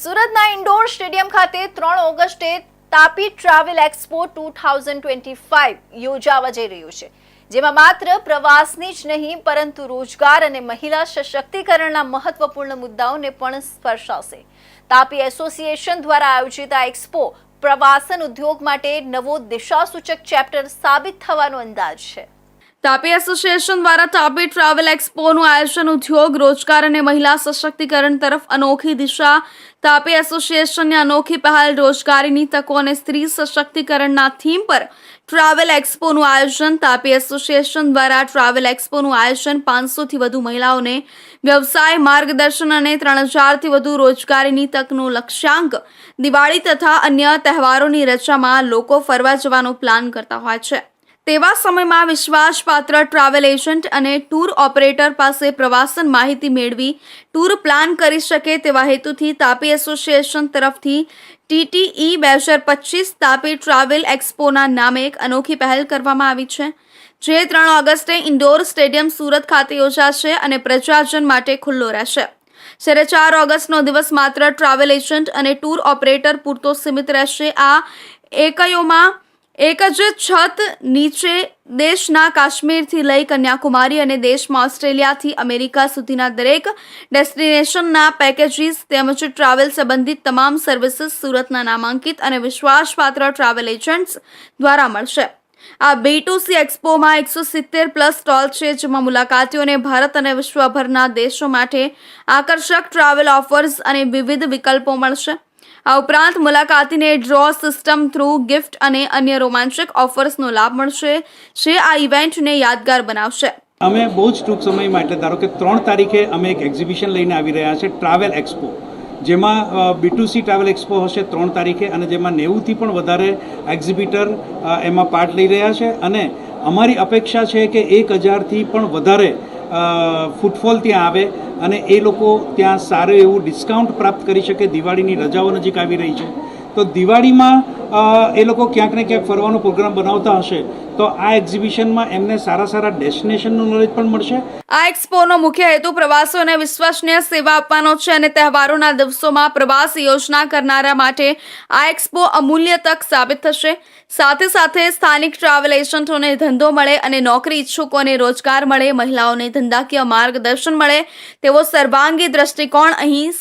સુરતના indoor stadium ખાતે ત્રણ ઓગસ્ટે Tapi travel expo two thousand twenty five યોજાવા જઈ રહ્યું છે, જેમાં માત્ર પ્રવાસની જ નહીં, પરંતુ રોજગાર અને મહિલા સશક્તિકરણના મહત્વપૂર્ણ મુદ્દાઓને પણ સ્પર્શાશે. તાપી એસોસિએશન દ્વારા આયોજિત આ એક્સપો પ્રવાસન ઉદ્યોગ માટે નવો દિશાસૂચક ચેપ્ટર સાબિત થવાનો અંદાજ છે. તાપી એસોસિએશન દ્વારા તાપી ટ્રાવેલ એક્સપોનું આયોજન ઉદ્યોગ, રોજગાર અને મહિલા સશક્તિકરણ તરફ અનોખી દિશા. તાપી એસોસિએશનની અનોખી પહેલ રોજગારીની તકો અને સ્ત્રી સશક્તિકરણના થીમ પર ટ્રાવેલ એક્સપોનું આયોજન. તાપી એસોસિએશન દ્વારા ટ્રાવેલ એક્સપોનું આયોજન પાંચસોથી વધુ મહિલાઓને વ્યવસાય, માર્ગદર્શન અને ત્રણ હજારથી વધુ રોજગારીની તકનું લક્ષ્યાંક દિવાળી તથા અન્ય તહેવારોની રચામાં લોકો ફરવા જવાનો પ્લાન કરતા હોય છે. તેવા સમયમાં વિશ્વાસપાત્ર ટ્રાવેલ એજન્ટ અને ટૂર ઓપરેટર પાસે પ્રવાસન માહિતી મેળવી ટૂર પ્લાન કરી શકે તેવા હેતુથી તાપી એસોસિએશન તરફથી ટીટીઈ બે હજાર પચીસ તાપી ટ્રાવેલ એક્સપોના નામે એક અનોખી પહેલ કરવામાં આવી છે, જે ત્રણ ઓગસ્ટે ઇન્ડોર સ્ટેડિયમ સુરત ખાતે યોજાશે અને પ્રજાજન માટે ખુલ્લો રહેશે. જ્યારે ચાર ઓગસ્ટનો દિવસ માત્ર ટ્રાવેલ એજન્ટ અને ટૂર ઓપરેટર પૂરતો સીમિત રહેશે, આ એકયોમાં એક જ છત નીચે દેશના કાશ્મીરથી લઈ કન્યાકુમારી અને દેશમાં ઓસ્ટ્રેલિયાથી અમેરિકા સુધીના દરેક ડેસ્ટિનેશનના પેકેજીસ તેમજ ટ્રાવેલ સંબંધિત તમામ સર્વિસીસ સુરતના નામાંકિત અને વિશ્વાસપાત્ર ટ્રાવેલ એજન્ટ્સ દ્વારા મળશે. આ બી ટુ સી એક્સપોમાં એકસો સિત્તેર પ્લસ સ્ટોલ છે, જેમાં મુલાકાતીઓને ભારત અને વિશ્વભરના દેશો માટે આકર્ષક ટ્રાવેલ ઓફર્સ અને વિવિધ વિકલ્પો મળશે. આ ઉપરાંત મુલાકાતીને ડ્રો સિસ્ટમ થ્રુ ગિફ્ટ અને અન્ય રોમાંચક ઓફર્સનો લાભ મળશે, જે આ ઇવેન્ટને યાદગાર બનાવશે. અમે બહુ જ ટૂંક સમયમાં એટલે ધારો કે ત્રણ તારીખે અમે એક એક્ઝિબિશન લઈને આવી રહ્યા છે ટ્રાવેલ એક્સપો જેમાં બીટુસી ટ્રાવેલ એક્સપો હશે ત્રણ તારીખે અને જેમાં નેવુંથી પણ વધારે એક્ઝિબિટર એમાં પાર્ટ લઈ રહ્યા છે. અને અમારી અપેક્ષા છે કે એક હજારથી પણ વધારે ફૂટફોલ ત્યાં આવે અને એ લોકો ત્યાં સારું એવું ડિસ્કાઉન્ટ પ્રાપ્ત કરી શકે. દિવાળીની રજાઓ નજીક આવી રહી છે. તો દિવાળીમાં એ લોકો ક્યાંક ને ક્યાંક ફરવાનો પ્રોગ્રામ બનાવતા હશે. તો આ એક્ઝિબિશનમાં એમને સારા સારા ડેસ્ટિનેશનનું નોલેજ પણ મળશે. આ એક્સપોનો મુખ્ય હેતુ પ્રવાસીઓને વિશ્વસનીય સેવા આપવાનો છે અને તહેવારોના દિવસોમાં પ્રવાસ યોજના કરનારા માટે આ એક્સપો અમૂલ્ય તક સાબિત થશે. સાથે સાથે સ્થાનિક ટ્રાવેલ એજન્ટોને ધંધો મળે અને નોકરી ઈચ્છુકોને રોજગાર મળે, મહિલાઓને ધંધાકીય માર્ગદર્શન મળે તેવો સર્વાંગી દ્રષ્ટિકોણ અહીં